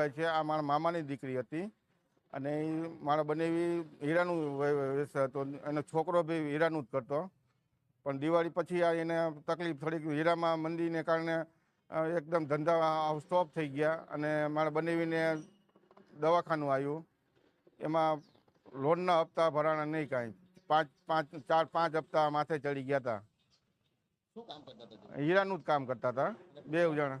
ભાઈ છે આ મારા મામાની દીકરી હતી. અને એ મારા બનેવી હીરાનું વ્યવસાય હતો. એનો છોકરો બી હીરાનું જ કરતો. પણ દિવાળી પછી આ એને તકલીફ થોડીક હીરામાં મંદીને કારણે એકદમ ધંધા સ્ટોપ થઈ ગયા. અને મારા બનેવીને દવાખાનું આવ્યું. એમાં લોનના હપ્તા ભરાણા નહીં કાંઈ. પાંચ પાંચ ચાર પાંચ હપ્તા માથે ચડી ગયા હતા? હીરાનું જ કામ કરતા હતા. બે જણ.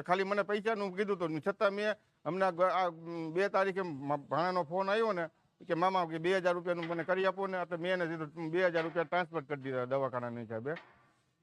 ખાલી મને પૈસાનું કીધું હતું છતાં મેં હમણાં આ બે તારીખે ભાણાનો ફોન આવ્યો ને, કે મામા કે બે હજાર રૂપિયાનું મને કરી આપો ને તો મેં એને કીધું બે હજાર રૂપિયા ટ્રાન્સફર કરી દીધા દવાખાનાની હિસાબે